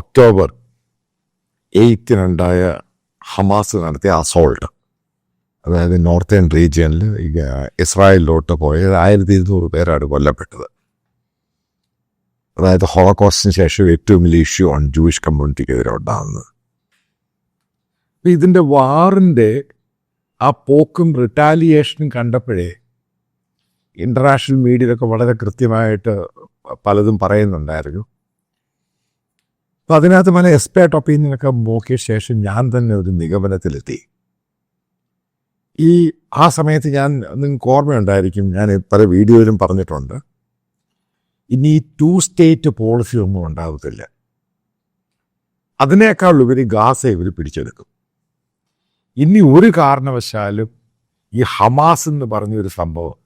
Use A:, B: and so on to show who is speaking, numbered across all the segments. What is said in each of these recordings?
A: October എയ്റ്റിനുണ്ടായ Hamas നടത്തിയ assault അതായത് നോർത്തേൺ റീജിയനിൽ ഇസ്രായേലിലോട്ട് പോയത് ആയിരത്തി ഇരുന്നൂറ് പേരാണ് കൊല്ലപ്പെട്ടത്. അതായത് ഹോളോകോസ്റ്റിന് ശേഷം ഏറ്റവും വലിയ ഇഷ്യൂ ആണ് ജൂയിഷ് കമ്മ്യൂണിറ്റിക്കെതിരെ ഉണ്ടാകുന്നത് ഇതിന്റെ വാറിന്റെ ആ പോക്കും റിട്ടാലിയേഷനും കണ്ടപ്പോഴേ ഇന്റർനാഷണൽ മീഡിയയിലൊക്കെ വളരെ കൃത്യമായിട്ട് പലതും പറയുന്നുണ്ടായിരുന്നു. അപ്പൊ അതിനകത്ത് പല എക്സ്പേർട്ട് ഒപ്പീനിയനൊക്കെ നോക്കിയ ശേഷം ഞാൻ തന്നെ ഒരു നിഗമനത്തിലെത്തി. ഈ ആ സമയത്ത് ഞാൻ നിങ്ങൾക്ക് ഓർമ്മയുണ്ടായിരിക്കും ഞാൻ പല വീഡിയോയിലും പറഞ്ഞിട്ടുണ്ട്. ഇനി ഈ ടു സ്റ്റേറ്റ് പോളിസി ഒന്നും ഉണ്ടാകത്തില്ല അതിനേക്കാൾ ഉപരി ഗാസ ഇവർ പിടിച്ചെടുക്കും. ഇനി ഒരു കാരണവശാലും ഈ ഹമാസ് എന്ന് പറഞ്ഞൊരു സംഭവം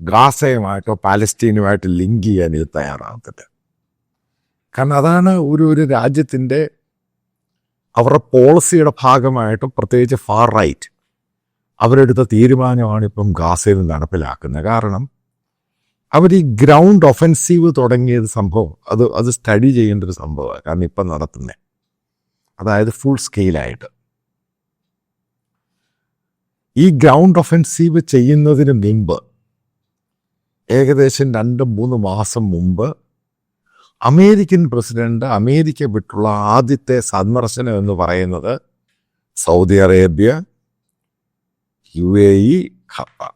A: ഗാസയുമായിട്ടോ പാലസ്തീനുമായിട്ട് ലിങ്ക് ചെയ്യാൻ ഇത് തയ്യാറാകത്തില്ല കാരണം അതാണ് ഒരു ഒരു രാജ്യത്തിന്റെ അവരുടെ പോളിസിയുടെ ഭാഗമായിട്ടും പ്രത്യേകിച്ച് ഫാർ റൈറ്റ് അവരെടുത്ത തീരുമാനമാണ് ഇപ്പം ഗാസയിൽ നടപ്പിലാക്കുന്നത്. കാരണം അവർ ഈ ഗ്രൗണ്ട് ഒഫൻസീവ് തുടങ്ങിയത് സംഭവം അത് അത് സ്റ്റഡി ചെയ്യേണ്ട ഒരു സംഭവമാണ്. കാരണം ഇപ്പം നടത്തുന്നത് അതായത് ഫുൾ സ്കെയിലായിട്ട് ഈ ഗ്രൗണ്ട് ഒഫൻസീവ് ചെയ്യുന്നതിന് മുമ്പ് ഏകദേശം രണ്ട് മൂന്ന് മാസം മുമ്പ് അമേരിക്കൻ പ്രസിഡന്റ് അമേരിക്ക വിട്ടുള്ള ആദ്യത്തെ സന്ദർശനം എന്ന് പറയുന്നത് Saudi Arabia U A E Qatar.